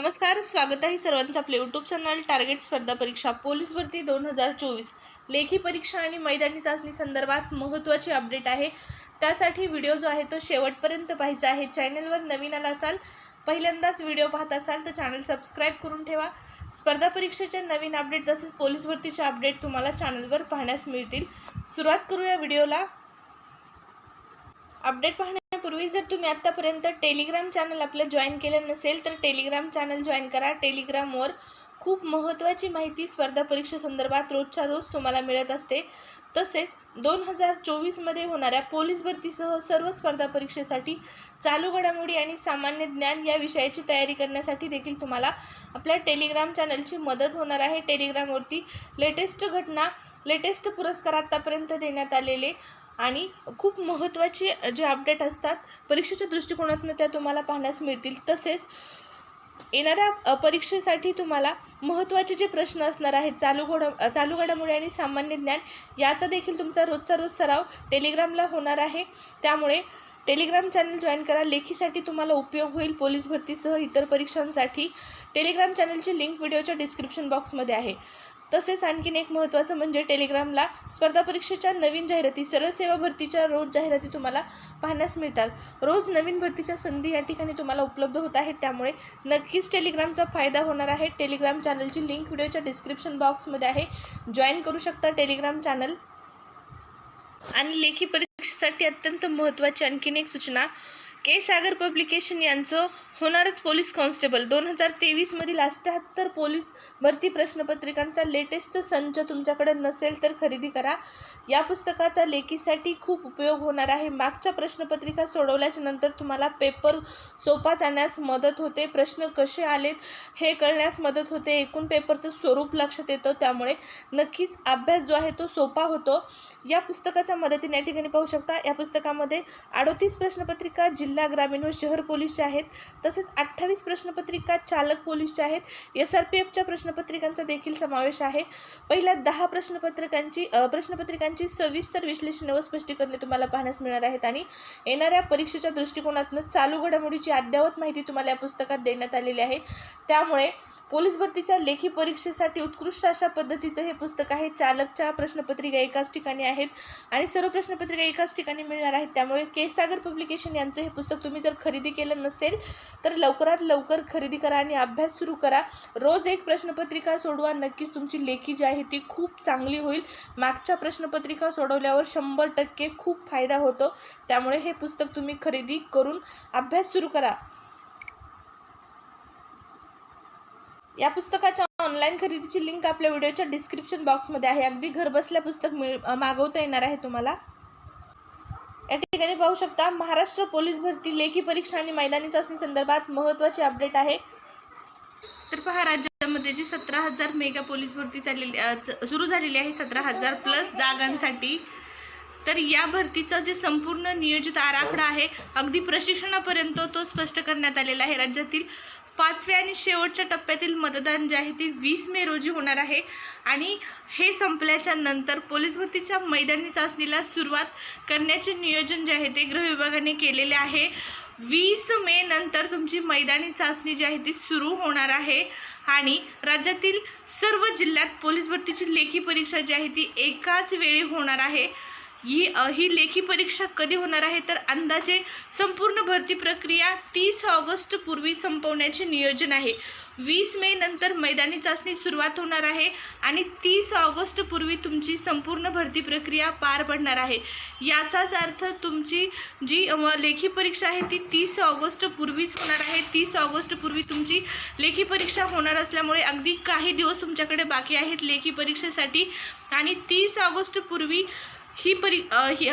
नमस्कार स्वागत आहे सर्वांचं आपले यूट्यूब चॅनल टार्गेट स्पर्धा परीक्षा पोलीस भरती दोन हजार चोवीस. लेखी परीक्षा आणि मैदानी चाचणी संदर्भात महत्त्वाची अपडेट आहे. त्यासाठी व्हिडिओ जो आहे तो शेवटपर्यंत पाहायचा आहे. चॅनलवर नवीन आला असाल पहिल्यांदाच व्हिडिओ पाहत असाल तर चॅनल सबस्क्राईब करून ठेवा. स्पर्धा परीक्षेच्या नवीन अपडेट तसेच पोलीस भरतीचे अपडेट तुम्हाला चॅनलवर पाहण्यास मिळतील. सुरुवात करूया व्हिडिओला अपडेट पाहण्यापूर्वी जर तुम्ही आत्तापर्यंत टेलिग्राम चॅनल आपलं जॉईन केलं नसेल तर टेलिग्राम चॅनल जॉईन करा. टेलिग्रामवर खूप महत्त्वाची माहिती स्पर्धा परीक्षेसंदर्भात रोजच्या रोज तुम्हाला मिळत असते. तसेच दोन हजार चोवीसमध्ये होणाऱ्या पोलीस भरतीसह सर्व स्पर्धा परीक्षेसाठी चालू घडामोडी आणि सामान्य ज्ञान या विषयाची तयारी करण्यासाठी देखील तुम्हाला आपल्या टेलिग्राम चॅनलची मदत होणार आहे. टेलिग्रामवरती लेटेस्ट घटना लेटेस्ट पुरस्कार आत्तापर्यंत देण्यात आलेले आणि खूप महत्त्वाचे जे अपडेट असतात परीक्षेच्या दृष्टिकोनातून त्या तुम्हाला पाहण्यास मिळतील. तसेच येणाऱ्या परीक्षेसाठी तुम्हाला महत्त्वाचे जे प्रश्न असणार आहेत चालू घोड चालू घडामोडी आणि सामान्य ज्ञान याचा देखील तुमचा रोजचा रोज सराव टेलिग्रामला होणार आहे. त्यामुळे टेलिग्राम चॅनल जॉईन करा. लेखीसाठी तुम्हाला उपयोग होईल. पोलीस भरतीसह इतर परीक्षांसाठी टेलिग्राम चॅनलची लिंक व्हिडिओच्या डिस्क्रिप्शन बॉक्समध्ये आहे. तसेच आणखीन एक महत्त्वाचं म्हणजे टेलिग्रामला स्पर्धा परीक्षेच्या नवीन जाहिराती सरळ सेवा भरतीच्या रोज जाहिराती तुम्हाला पाहण्यास मिळतात. रोज नवीन भरतीच्या संधी या ठिकाणी तुम्हाला उपलब्ध होत आहेत. त्यामुळे नक्कीच टेलिग्रामचा फायदा होणार आहे. टेलिग्राम चॅनलची लिंक व्हिडिओच्या डिस्क्रिप्शन बॉक्समध्ये आहे. जॉईन करू शकता टेलिग्राम चॅनल. आणि लेखी परीक्षेसाठी अत्यंत महत्त्वाची आणखीन एक सूचना के. सागर पब्लिकेशन यांचं होणारच पोलीस कॉन्स्टेबल. दोन हजार तेवीसमधील अठ्ठ्याहत्तर पोलीस भरती प्रश्नपत्रिकांचा लेटेस्ट संच तुमच्याकडे नसेल तर खरेदी करा. या पुस्तकाचा लेखीसाठी खूप उपयोग होणार आहे. मागच्या प्रश्नपत्रिका सोडवल्याच्या नंतर तुम्हाला पेपर सोपा जाण्यास मदत होते. प्रश्न कसे आलेत हे कळण्यास मदत होते. एकूण पेपरचं स्वरूप लक्षात येतं. त्यामुळे नक्कीच अभ्यास जो आहे तो सोपा होतो. या पुस्तकाच्या मदतीने या ठिकाणी पाहू शकता. या पुस्तकामध्ये अडोतीस प्रश्नपत्रिका जिल्हा जिल्हा ग्रामीण व शहर पोलीसच्या आहेत तसेच अठ्ठावीस प्रश्नपत्रिका चालक पोलीसच्या आहेत एस आर पी एफच्या प्रश्नपत्रिकांचा देखील समावेश आहे. पहिल्या दहा प्रश्नपत्रिकांची प्रश्नपत्रिकांची सविस्तर विश्लेषण व स्पष्टीकरणे तुम्हाला पाहण्यास मिळणार आहेत आणि येणाऱ्या परीक्षेच्या दृष्टिकोनातून चालू घडामोडीची अद्ययावत माहिती तुम्हाला या पुस्तकात देण्यात आलेली आहे. त्यामुळे पोलीस भरतीच्या लेखी परीक्षेसाठी उत्कृष्ट अशा पद्धतीचं हे पुस्तक आहे. चालकच्या प्रश्नपत्रिका एकाच ठिकाणी आहेत आणि सर्व प्रश्नपत्रिका एकाच ठिकाणी मिळणार आहेत. त्यामुळे केसागर पब्लिकेशन यांचं हे पुस्तक तुम्ही जर खरेदी केलं नसेल तर लवकरात लवकर खरेदी करा आणि अभ्यास सुरू करा. रोज एक प्रश्नपत्रिका सोडवा. नक्कीच तुमची लेखी जी आहे ती खूप चांगली होईल. मागच्या प्रश्नपत्रिका सोडवल्यावर शंभर टक्के खूप फायदा होतो. त्यामुळे हे पुस्तक तुम्ही खरेदी करून अभ्यास सुरू करा. या पुस्तकाच्या ऑनलाईन खरेदीची लिंक आपल्या व्हिडिओच्या डिस्क्रिप्शन बॉक्समध्ये आहे. अगदी घरबसल्या पुस्तक मिळ मागवता येणार आहे तुम्हाला. या ठिकाणी पाहू शकता महाराष्ट्र पोलीस भरती लेखी परीक्षा आणि मैदानी चाचणी संदर्भात महत्त्वाचे अपडेट आहे. तर पहा राज्यामध्ये जी सतरा हजार मेगा पोलीस भरती चाललेली सुरू झालेली आहे सतरा हजार प्लस जागांसाठी. तर या भरतीचं जे संपूर्ण नियोजित आराखडा आहे अगदी प्रशिक्षणापर्यंत तो स्पष्ट करण्यात आलेला आहे. राज्यातील पाचव्या आणि शेवटच्या टप्प्यातील मतदान जे आहे ते वीस मे रोजी होणार आहे. आणि हे संपल्याच्या नंतर पोलीस भरतीच्या मैदानी चाचणीला सुरुवात करण्याचे नियोजन जे आहे ते गृह विभागाने केलेले आहे. वीस मे नंतर तुमची मैदानी चाचणी जी आहे ती सुरू होणार आहे. आणि राज्यातील सर्व जिल्ह्यात पोलीस भरतीची लेखी परीक्षा जी आहे ती एकाच वेळी होणार आहे. ही ही लेखी परीक्षा कधी होणार आहे? तर अंदाजे संपूर्ण भरती प्रक्रिया तीस ऑगस्ट पूर्वी संपवण्याचे नियोजन आहे. वीस मे नंतर मैदानी चाचणी सुरुवात होणार आहे आणि तीस ऑगस्ट पूर्वी तुमची संपूर्ण भरती प्रक्रिया पार पडणार आहे. याचाच अर्थ तुमची जी लेखी परीक्षा आहे ती तीस ऑगस्ट पूर्वीच होणार आहे. तीस ऑगस्ट पूर्वी तुमची लेखी परीक्षा होणार असल्यामुळे अगदी काही दिवस तुमच्याकडे बाकी आहेत लेखी परीक्षेसाठी आणि तीस ऑगस्ट पूर्वी ही परी ही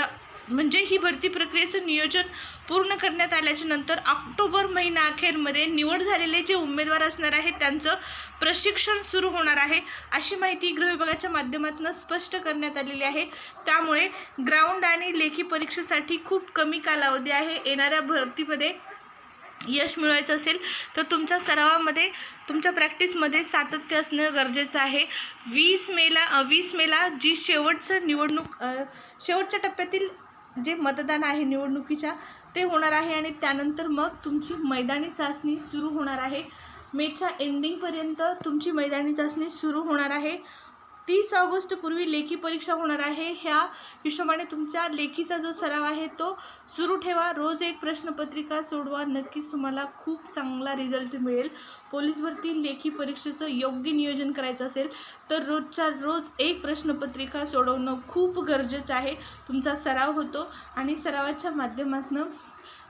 म्हणजे ही भरती प्रक्रियेचं नियोजन पूर्ण करण्यात आल्याच्यानंतर ऑक्टोबर महिना अखेरमध्ये निवड झालेले जे उमेदवार असणार आहेत त्यांचं प्रशिक्षण सुरू होणार आहे. अशी माहिती गृह विभागाच्या माध्यमातून स्पष्ट करण्यात आलेली आहे. त्यामुळे ग्राउंड आणि लेखी परीक्षेसाठी खूप कमी कालावधी आहे. येणाऱ्या भरतीमध्ये यश मिळवायचं असेल तर तुमच्या सरावामध्ये तुमच्या प्रॅक्टिसमध्ये सातत्य असणं गरजेचं आहे. वीस मेला वीस मेला जी शेवटचं निवडणूक शेवटच्या टप्प्यातील जे मतदान आहे निवडणुकीच्या ते होणार आहे आणि त्यानंतर मग तुमची मैदानी चाचणी सुरू होणार आहे. मेच्या एंडिंगपर्यंत तुमची मैदानी चाचणी सुरू होणार आहे. तीस ऑगस्टपूर्वी लेखी परीक्षा होणार आहे. ह्या हिशोबाने तुमच्या लेखीचा जो सराव आहे तो सुरू ठेवा. रोज एक प्रश्नपत्रिका सोडवा. नक्कीच तुम्हाला खूप चांगला रिझल्ट मिळेल. पोलीस भरती लेखी परीक्षेचं योग्य नियोजन करायचं असेल तर रोजच्या रोज एक प्रश्नपत्रिका सोडवणं खूप गरजेचं आहे. तुमचा सराव होतो आणि सरावाच्या माध्यमातून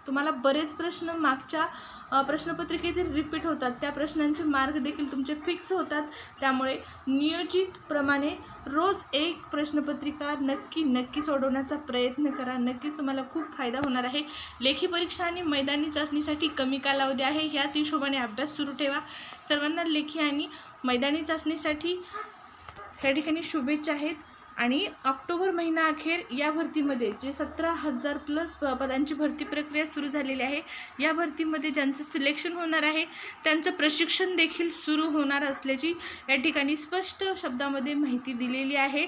तुम्हाला बरेच प्रश्न मागच्या प्रश्नपत्रिकेतील रिपीट होतात. त्या प्रश्नांचे मार्क देखील तुमचे फिक्स होतात. त्यामुळे नियोजितप्रमाणे रोज एक प्रश्नपत्रिका नक्की नक्की सोडवण्याचा प्रयत्न करा. नक्कीच तुम्हाला खूप फायदा होणार आहे. लेखी परीक्षा आणि मैदानी चाचणीसाठी कमी कालावधी आहे. ह्याच हिशोबाने अभ्यास सुरू ठेवा. सर्वांना लेखी आणि मैदानी चाचणीसाठी त्या ठिकाणी शुभेच्छा आहेत. आणि ऑक्टोबर महिना अखेर या भरतीमध्ये जे सतरा हजार प्लस पदांची भरती प्रक्रिया सुरू झालेली आहे या भरतीमध्ये ज्यांचं सिलेक्शन होणार आहे त्यांचं प्रशिक्षण देखील सुरू होणार असल्याची या ठिकाणी स्पष्ट शब्दामध्ये माहिती दिलेली आहे.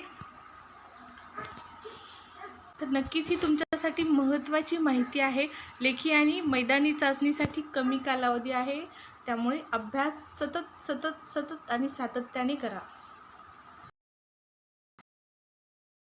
तर नक्कीच ही तुमच्यासाठी महत्त्वाची माहिती आहे. लेखी आणि मैदानी चाचणीसाठी कमी कालावधी आहे. त्यामुळे अभ्यास सतत सतत सतत आणि सातत्याने करा.